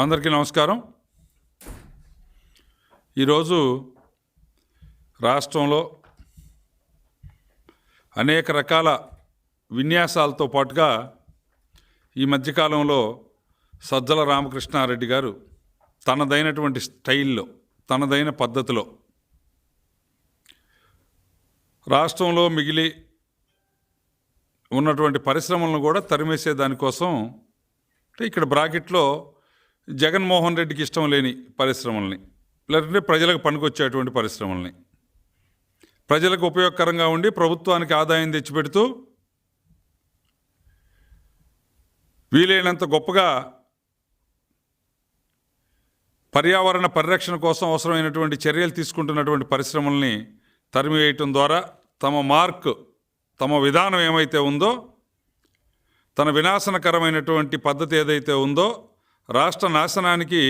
అందరికీ నమస్కారం. ఈరోజు రాష్ట్రంలో అనేక రకాల విన్యాసాలతో పాటుగా ఈ మధ్యకాలంలో సజ్జల రామకృష్ణారెడ్డి గారు తనదైనటువంటి స్టైల్లో తనదైన పద్ధతిలో రాష్ట్రంలో మిగిలి ఉన్నటువంటి పరిశ్రమలను కూడా తరిమేసే దానికోసం అంటే ఇక్కడ బ్రాకెట్లో జగన్మోహన్ రెడ్డికి ఇష్టం లేని పరిశ్రమల్ని లేదంటే ప్రజలకు పనికొచ్చేటువంటి పరిశ్రమల్ని. ప్రజలకు ఉపయోగకరంగా ఉండి ప్రభుత్వానికి ఆదాయం తెచ్చిపెడుతూ వీలైనంత గొప్పగా పర్యావరణ పరిరక్షణ కోసం అవసరమైనటువంటి చర్యలు తీసుకుంటున్నటువంటి పరిశ్రమల్ని తరిమివేయటం ద్వారా తమ మార్క్ తమ విధానం ఏమైతే ఉందో తన వినాశనకరమైనటువంటి పద్ధతి ఏదైతే ఉందో రాష్ట్ర నాశనానికి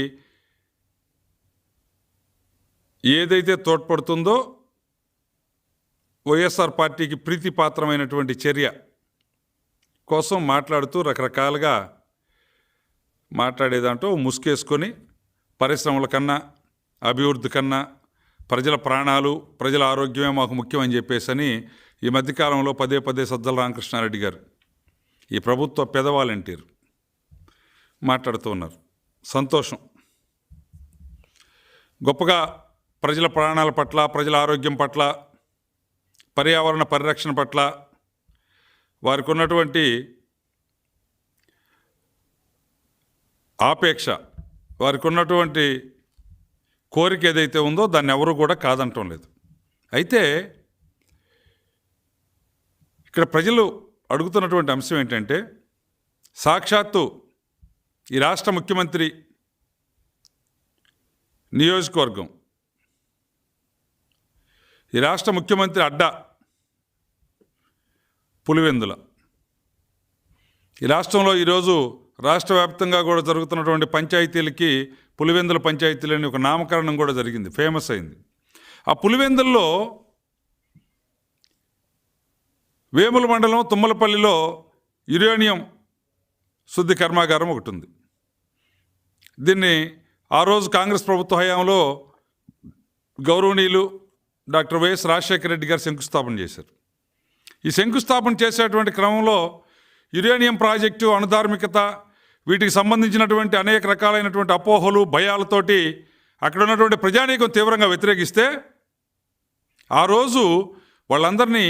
ఏదైతే తోడ్పడుతుందో వైఎస్ఆర్ పార్టీకి ప్రీతిపాత్రమైనటువంటి చర్య కోసం మాట్లాడుతూ రకరకాలుగా మాట్లాడేదాంట్లో ముసుకేసుకొని పరిశ్రమల కన్నా అభివృద్ధి కన్నా ప్రజల ప్రాణాలు ప్రజల ఆరోగ్యమే మాకు ముఖ్యమని చెప్పేసని ఈ మధ్యకాలంలో పదే పదే సజ్జల రామకృష్ణారెడ్డి గారు ఈ ప్రభుత్వ పెద వాలంటీర్ మాట్లాడుతూ ఉన్నారు. సంతోషం. గొప్పగా ప్రజల ప్రాణాల పట్ల ప్రజల ఆరోగ్యం పట్ల పర్యావరణ పరిరక్షణ పట్ల వారికి ఉన్నటువంటి ఆపేక్ష వారికి ఉన్నటువంటి కోరిక ఏదైతే ఉందో దాన్ని ఎవరు కూడా కాదంటం లేదు. అయితే ఇక్కడ ప్రజలు అడుగుతున్నటువంటి అంశం ఏంటంటే సాక్షాత్తు ఈ రాష్ట్ర ముఖ్యమంత్రి నియోజకవర్గం. ఈ రాష్ట్ర ముఖ్యమంత్రి అడ్డా పులివెందుల. ఈ రాష్ట్రంలో ఈరోజు రాష్ట్ర వ్యాప్తంగా కూడా జరుగుతున్నటువంటి పంచాయతీలకి పులివెందుల పంచాయతీలు అని ఒక నామకరణం కూడా జరిగింది ఫేమస్ అయింది. ఆ పులివెందుల్లో వేముల మండలం తుమ్మలపల్లిలో యురేనియం శుద్ధి కర్మాగారం ఒకటి ఉంది. దీన్ని ఆ రోజు కాంగ్రెస్ ప్రభుత్వ హయాంలో గౌరవనీయులు డాక్టర్ వైఎస్ రాజశేఖర రెడ్డి గారు శంకుస్థాపన చేశారు. ఈ శంకుస్థాపన చేసేటువంటి క్రమంలో యురేనియం ప్రాజెక్టు అణుధార్మికత వీటికి సంబంధించినటువంటి అనేక రకాలైనటువంటి అపోహలు భయాలతోటి అక్కడ ఉన్నటువంటి ప్రజానీకం తీవ్రంగా వ్యతిరేకిస్తే ఆ రోజు వాళ్ళందరినీ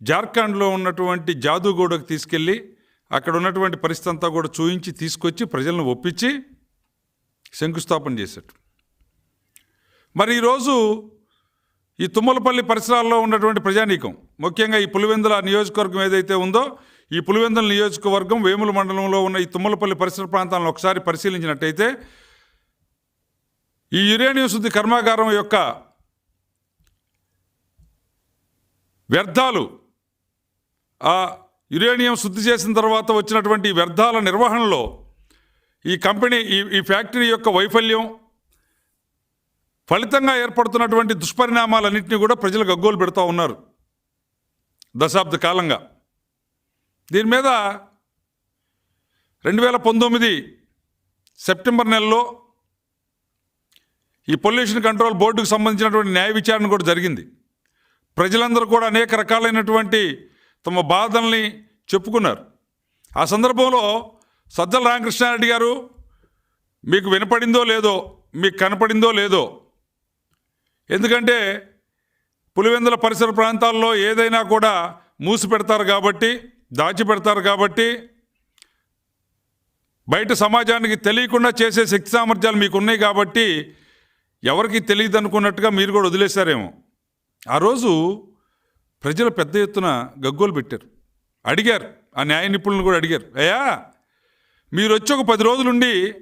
జార్ఖండ్లో ఉన్నటువంటి జాదుగూడకు తీసుకెళ్ళి అక్కడ ఉన్నటువంటి పరిస్థితి అంతా కూడా చూయించి తీసుకొచ్చి ప్రజలను ఒప్పించి శంకుస్థాపన చేశాడు. మరి ఈరోజు ఈ తుమ్మలపల్లి పరిసరాల్లో ఉన్నటువంటి ప్రజానీకం ముఖ్యంగా ఈ పులివెందుల నియోజకవర్గం ఏదైతే ఉందో ఈ పులివెందుల నియోజకవర్గం వేముల మండలంలో ఉన్న ఈ తుమ్మలపల్లి పరిసర ప్రాంతాలను ఒకసారి పరిశీలించినట్టయితే ఈ యురేనియం శుద్ధి కర్మాగారం యొక్క వ్యర్థాలు ఆ యురేనియం శుద్ధి చేసిన తర్వాత వచ్చినటువంటి వ్యర్థాల నిర్వహణలో ఈ కంపెనీ ఈ ఈ ఫ్యాక్టరీ యొక్క వైఫల్యం ఫలితంగా ఏర్పడుతున్నటువంటి దుష్పరిణామాలన్నింటినీ కూడా ప్రజలు గగ్గోలు పెడుతూ ఉన్నారు దశాబ్ద కాలంగా. దీని మీద రెండు వేల పంతొమ్మిది సెప్టెంబర్ నెలలో ఈ పొల్యూషన్ కంట్రోల్ బోర్డుకు సంబంధించినటువంటి న్యాయ విచారణ కూడా జరిగింది. ప్రజలందరూ కూడా అనేక రకాలైనటువంటి తమ బాధల్ని చెప్పుకున్నారు. ఆ సందర్భంలో సజ్జల రామకృష్ణారెడ్డి గారు మీకు వినపడిందో లేదో మీకు కనపడిందో లేదో. ఎందుకంటే పులివెందుల పరిసర ప్రాంతాల్లో ఏదైనా కూడా మూసి పెడతారు కాబట్టి దాచిపెడతారు కాబట్టి బయట సమాజానికి తెలియకుండా చేసే శక్తి సామర్థ్యాలు మీకు ఉన్నాయి కాబట్టి ఎవరికి తెలియదు అనుకున్నట్టుగా మీరు కూడా వదిలేశారేమో. ఆ రోజు ప్రజలు పెద్ద ఎత్తున గగ్గోలు పెట్టారు. అడిగారు. ఆ న్యాయ నిపుణులు కూడా అడిగారు. అయ్యా మీరు వచ్చి ఒక పది రోజులుండి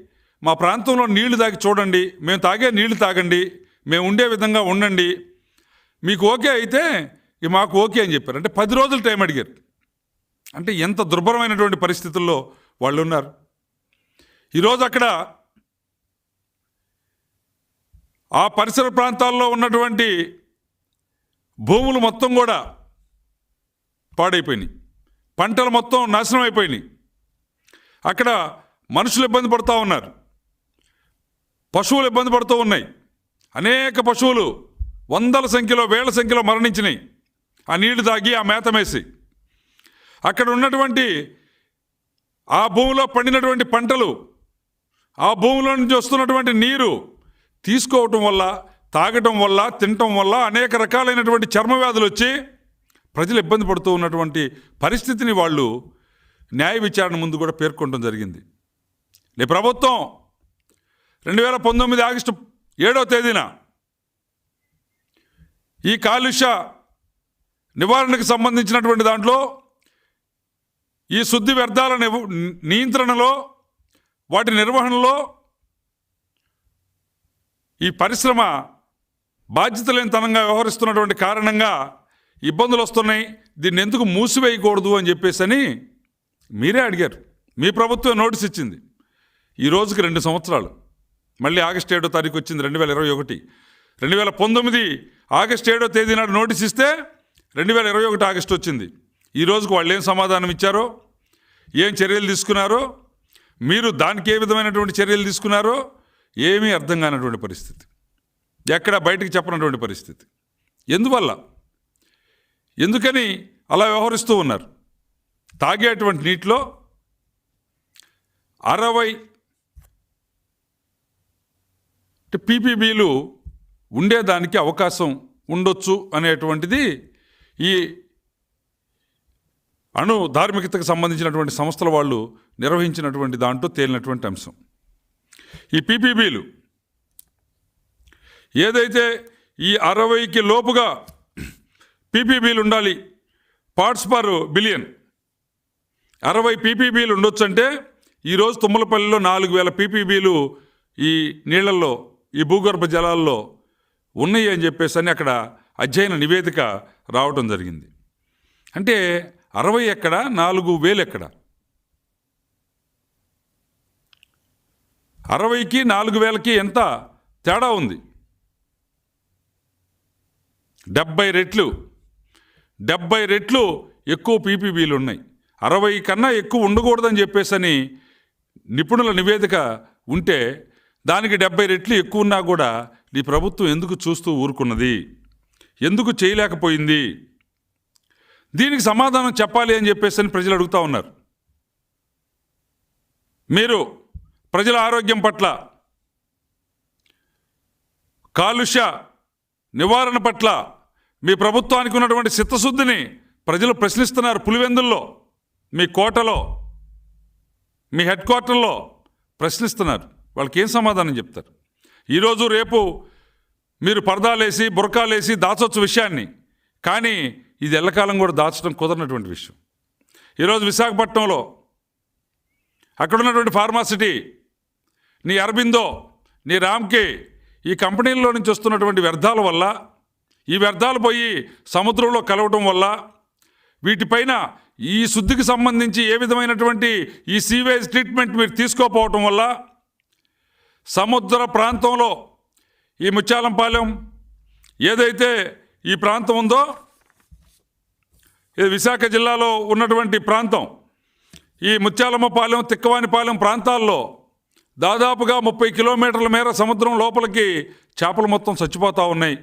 మా ప్రాంతంలో నీళ్ళు తాగి చూడండి. మేము తాగే నీళ్ళు తాగండి. మేము ఉండే విధంగా ఉండండి. మీకు ఓకే అయితే ఇక మాకు ఓకే అని చెప్పారు. అంటే పది రోజులు టైం అడిగారు. అంటే ఎంత దుర్భరమైనటువంటి పరిస్థితుల్లో వాళ్ళు ఉన్నారు ఈరోజు అక్కడ ఆ పరిసర ప్రాంతాల్లో ఉన్నటువంటి భూములు మొత్తం కూడా పాడైపోయినాయి. పంటలు మొత్తం నాశనం అయిపోయినాయి. అక్కడ మనుషులు ఇబ్బంది పడుతూ ఉన్నారు. పశువులు ఇబ్బంది పడుతూ ఉన్నాయి. అనేక పశువులు వందల సంఖ్యలో వేల సంఖ్యలో మరణించినాయి. ఆ నీళ్ళు తాగి ఆ మేతమేసి అక్కడ ఉన్నటువంటి ఆ భూమిలో పండినటువంటి పంటలు ఆ భూమిలో నుంచి వస్తున్నటువంటి నీరు తీసుకోవటం వల్ల తాగటం వల్ల తినటం వల్ల అనేక రకాలైనటువంటి చర్మ వ్యాధులు వచ్చి ప్రజలు ఇబ్బంది పడుతూ ఉన్నటువంటి పరిస్థితిని వాళ్ళు న్యాయ విచారణ ముందు కూడా పేర్కొనడం జరిగింది. ఈ ప్రభుత్వం రెండు వేల పంతొమ్మిది ఆగస్టు ఏడవ తేదీన ఈ కాలుష్య నివారణకు సంబంధించినటువంటి దాంట్లో ఈ శుద్ధి వ్యర్థాల నియంత్రణలో వాటి నిర్వహణలో ఈ పరిశ్రమ బాధ్యత లేనితనంగా వ్యవహరిస్తున్నటువంటి కారణంగా ఇబ్బందులు వస్తున్నాయి దీన్ని ఎందుకు మూసివేయకూడదు అని చెప్పేసి అని మీరే అడిగారు. మీ ప్రభుత్వం నోటీస్ ఇచ్చింది. ఈ రోజుకి రెండు సంవత్సరాలు. మళ్ళీ ఆగస్టు ఏడో తారీఖు వచ్చింది రెండు వేల ఇరవై ఒకటి. రెండు వేల పంతొమ్మిది ఆగస్టు ఏడో తేదీ నాడు నోటీస్ ఇస్తే రెండు వేల ఇరవై ఒకటి ఆగస్టు వచ్చింది. ఈ రోజుకు వాళ్ళు ఏం సమాధానం ఇచ్చారో? ఏం చర్యలు తీసుకున్నారో? మీరు దానికి ఏ విధమైనటువంటి చర్యలు తీసుకున్నారో? ఏమీ అర్థం కానటువంటి పరిస్థితి. ఎక్కడ బయటకు చెప్పనటువంటి పరిస్థితి. ఎందువల్ల? ఎందుకని అలా వ్యవహరిస్తూ ఉన్నారు? తాగేటువంటి నీటిలో అరవై పీపీబీలు ఉండేదానికి అవకాశం ఉండొచ్చు అనేటువంటిది ఈ అణు ధార్మికతకు సంబంధించినటువంటి సంస్థల వాళ్ళు నిర్వహించినటువంటి దాంట్లో తేలినటువంటి అంశం. ఈ పీపీబీలు ఏదైతే ఈ అరవైకి లోపుగా పీపీబీలు ఉండాలి పార్ట్స్ పర్ బిలియన్ అరవై పీపీబీలు ఉండొచ్చు అంటే ఈరోజు తుమ్మలపల్లిలో నాలుగు వేల పీపీబీలు ఈ నీళ్ళలో ఈ భూగర్భ జలాల్లో ఉన్నాయి అని చెప్పేసి అని అక్కడ అధ్యయన నివేదిక రావటం జరిగింది. అంటే అరవై ఎక్కడ నాలుగు వేలు ఎక్కడ? అరవైకి నాలుగు వేలకి ఎంత తేడా ఉంది? డెబ్బై రెట్లు. డెబ్బై రెట్లు ఎక్కువ పీపీబీలు ఉన్నాయి. అరవై కన్నా ఎక్కువ ఉండకూడదని చెప్పేసని నిపుణుల నివేదిక ఉంటే దానికి డెబ్బై రెట్లు ఎక్కువ ఉన్నా కూడా ఈ ప్రభుత్వం ఎందుకు చూస్తూ ఊరుకున్నది? ఎందుకు చేయలేకపోయింది? దీనికి సమాధానం చెప్పాలి అని చెప్పేసి అని ప్రజలు అడుగుతూ ఉన్నారు. మీరు ప్రజల ఆరోగ్యం పట్ల కాలుష్య నివారణ పట్ల మీ ప్రభుత్వానికి ఉన్నటువంటి చిత్తశుద్ధిని ప్రజలు ప్రశ్నిస్తున్నారు పులివెందుల్లో. మీ కోటలో మీ హెడ్ క్వార్టర్లో ప్రశ్నిస్తున్నారు. వాళ్ళకి ఏం సమాధానం చెప్తారు? ఈరోజు రేపు మీరు పరదాలేసి బురకాలేసి దాచొచ్చు విషయాన్ని. కానీ ఇది ఎల్లకాలం కూడా దాచడం కుదరనటువంటి విషయం. ఈరోజు విశాఖపట్నంలో అక్కడ ఉన్నటువంటి ఫార్మాసిటీ నీ అరబిందో నీ రామ్కి ఈ కంపెనీల్లో నుంచి వస్తున్నటువంటి వ్యర్థాల వల్ల ఈ వ్యర్థాలు పోయి సముద్రంలో కలవటం వల్ల వీటిపైన ఈ శుద్ధికి సంబంధించి ఏ విధమైనటువంటి ఈ సీవేజ్ ట్రీట్మెంట్ మీరు తీసుకోకపోవటం వల్ల సముద్ర ప్రాంతంలో ఈ ముత్యాలంపాలెం ఏదైతే ఈ ప్రాంతం ఉందో ఇది విశాఖ జిల్లాలో ఉన్నటువంటి ప్రాంతం. ఈ ముత్యాలమ్మపాలెం తిక్కవానిపాలెం ప్రాంతాల్లో దాదాపుగా ముప్పై కిలోమీటర్ల మేర సముద్రం లోపలికి చేపలు మొత్తం చచ్చిపోతూ ఉన్నాయి.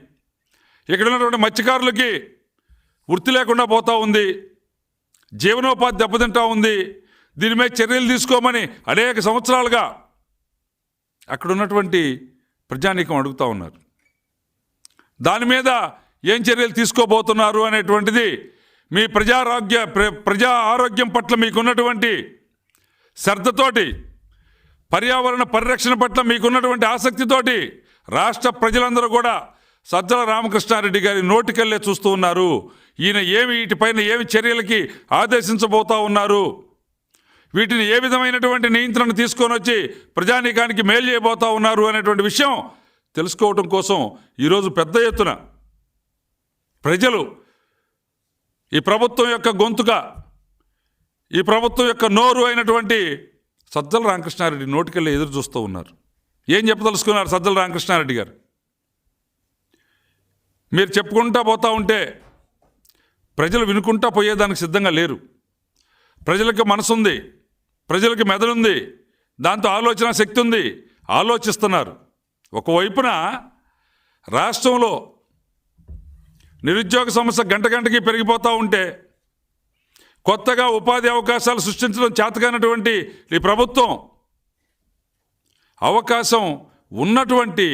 ఇక్కడ ఉన్నటువంటి మత్స్యకారులకి వృత్తి లేకుండా పోతూ ఉంది. జీవనోపాధి దెబ్బతింటా ఉంది. దీని మీద చర్యలు తీసుకోమని అనేక సంవత్సరాలుగా అక్కడ ఉన్నటువంటి ప్రజానీకం అడుగుతూ ఉన్నారు. దాని మీద ఏం చర్యలు తీసుకోబోతున్నారు అనేటువంటిది మీ ప్రజారోగ్య ప్ర- ప్రజా ఆరోగ్యం పట్ల మీకున్నటువంటి శ్రద్ధతోటి పర్యావరణ పరిరక్షణ పట్ల మీకున్నటువంటి ఆసక్తితోటి రాష్ట్ర ప్రజలందరూ కూడా సజ్జల రామకృష్ణారెడ్డి గారి నోటికెళ్ళే చూస్తూ ఉన్నారు. ఈయన ఏమి వీటిపైన ఏమి చర్యలకి ఆదేశించబోతా ఉన్నారు? వీటిని ఏ విధమైనటువంటి నియంత్రణ తీసుకొని వచ్చి ప్రజానీకానికి మేలు చేయబోతా ఉన్నారు అనేటువంటి విషయం తెలుసుకోవటం కోసం ఈరోజు పెద్ద ఎత్తున ప్రజలు ఈ ప్రభుత్వం యొక్క గొంతుక ఈ ప్రభుత్వం యొక్క నోరు అయినటువంటి సజ్జల రామకృష్ణారెడ్డి నోటికెళ్ళి ఎదురు చూస్తూ ఉన్నారు. ఏం చెప్పదలుచుకున్నారు సజ్జల రామకృష్ణారెడ్డి గారు? మీరు చెప్పుకుంటా పోతూ ఉంటే ప్రజలు వినుకుంటా పోయేదానికి సిద్ధంగా లేరు. ప్రజలకు మనసుంది ప్రజలకు మెదడుంది దాంతో ఆలోచన శక్తి ఉంది ఆలోచిస్తున్నారు. ఒకవైపున రాష్ట్రంలో నిరుద్యోగ సమస్య గంట గంటకి పెరిగిపోతూ ఉంటే కొత్తగా ఉపాధి అవకాశాలు సృష్టించడం చేతకానటువంటి ఈ ప్రభుత్వం అవకాశం ఉన్నటువంటి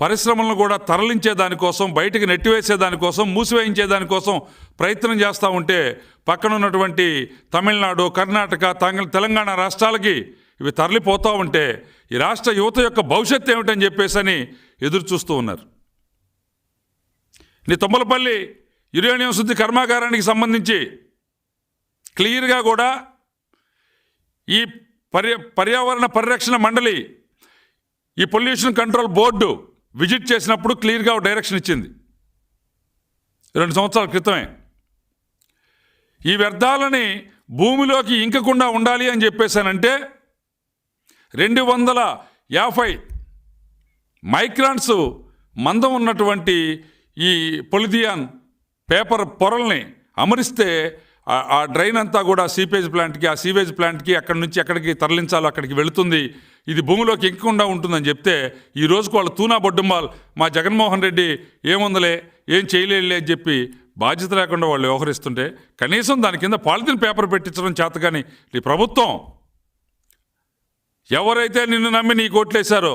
పరిశ్రమలను కూడా తరలించే దానికోసం బయటికి నెట్టివేసే దానికోసం మూసివేయించే దానికోసం ప్రయత్నం చేస్తూ ఉంటే పక్కన ఉన్నటువంటి తమిళనాడు కర్ణాటక తంగ తెలంగాణ రాష్ట్రాలకి ఇవి తరలిపోతూ ఉంటే ఈ రాష్ట్ర యువత యొక్క భవిష్యత్తు ఏమిటని చెప్పేసి అని ఎదురు చూస్తూ ఉన్నారు. నీ తుమ్మలపల్లి యురేనియం శుద్ధి కర్మాగారానికి సంబంధించి క్లియర్గా కూడా ఈ పర్య పర్యావరణ పరిరక్షణ మండలి ఈ పొల్యూషన్ కంట్రోల్ బోర్డు విజిట్ చేసినప్పుడు క్లియర్గా డైరెక్షన్ ఇచ్చింది. రెండు సంవత్సరాల క్రితమే. ఈ వ్యర్థాలని భూమిలోకి ఇంకకుండా ఉండాలి అని చెప్పేసానంటే రెండు వందల యాభై మైక్రాన్స్ మందం ఉన్నటువంటి ఈ పొలిథియాన్ పేపర్ పొరల్ని అమరిస్తే ఆ- ఆ డ్రైన్ అంతా కూడా సీపేజ్ ప్లాంట్కి ఆ సీవేజ్ ప్లాంట్కి అక్కడి నుంచి ఎక్కడికి తరలించాలో అక్కడికి వెళుతుంది. ఇది భూమిలోకి ఎక్కకుండా ఉంటుందని చెప్తే ఈ రోజుకు వాళ్ళు తూనా బొడ్డుంబాల్. మా జగన్మోహన్ రెడ్డి ఏముందలే ఏం చేయలేదులే అని చెప్పి బాధ్యత లేకుండా వాళ్ళు వ్యవహరిస్తుంటే కనీసం దాని కింద పాలిథిన్ పేపర్ పెట్టించడం చేత కానీ ఈ ప్రభుత్వం. ఎవరైతే నిన్ను నమ్మి నీ కోట్లేశారో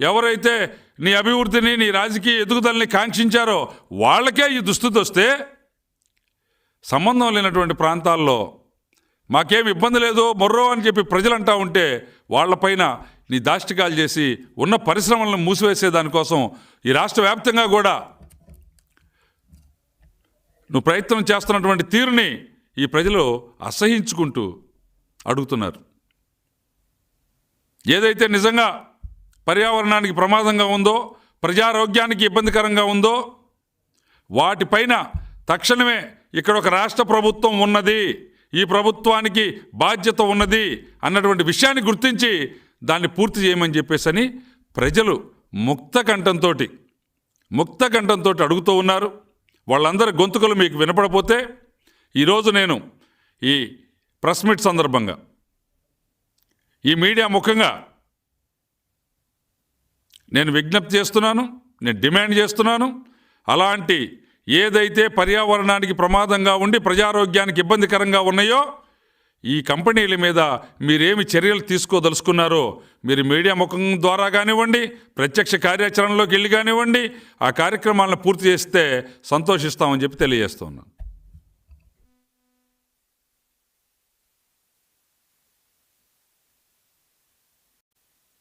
ఎవరైతే నీ అభివృద్ధిని నీ రాజకీయ ఎదుగుదలని కాంక్షించారో వాళ్ళకే ఈ దుస్థితి వస్తే సంబంధం లేనటువంటి ప్రాంతాల్లో మాకేం ఇబ్బంది లేదు మొర్రో అని చెప్పి ప్రజలు అంటూ ఉంటే వాళ్ళపైన నీ దాష్టికాలు చేసి ఉన్న పరిశ్రమలను మూసివేసే దానికోసం ఈ రాష్ట్ర వ్యాప్తంగా కూడా నువ్వు ప్రయత్నం చేస్తున్నటువంటి తీరుని ఈ ప్రజలు అసహించుకుంటూ అడుగుతున్నారు. ఏదైతే నిజంగా పర్యావరణానికి ప్రమాదంగా ఉందో ప్రజారోగ్యానికి ఇబ్బందికరంగా ఉందో వాటిపైన తక్షణమే ఇక్కడ ఒక రాష్ట్ర ప్రభుత్వం ఉన్నది. ఈ ప్రభుత్వానికి బాధ్యత ఉన్నది అన్నటువంటి విషయాన్ని గుర్తించి దాన్ని పూర్తి చేయమని చెప్పేసి అని ప్రజలు ముక్త కంఠంతో ముక్త కంఠంతో అడుగుతూ ఉన్నారు. వాళ్ళందరి గొంతుకలు మీకు వినపడపోతే ఈరోజు నేను ఈ ప్రెస్ మీట్ సందర్భంగా ఈ మీడియా ముఖంగా నేను విజ్ఞప్తి చేస్తున్నాను నేను డిమాండ్ చేస్తున్నాను. అలాంటి ఏదైతే పర్యావరణానికి ప్రమాదంగా ఉండి ప్రజారోగ్యానికి ఇబ్బందికరంగా ఉన్నాయో ఈ కంపెనీల మీద మీరేమి చర్యలు తీసుకోదలుచుకున్నారో మీరు మీడియా ముఖం ద్వారా కానివ్వండి ప్రత్యక్ష కార్యాచరణలోకి వెళ్ళి కానివ్వండి ఆ కార్యక్రమాలను పూర్తి చేస్తే సంతోషిస్తామని చెప్పి తెలియజేస్తున్నాను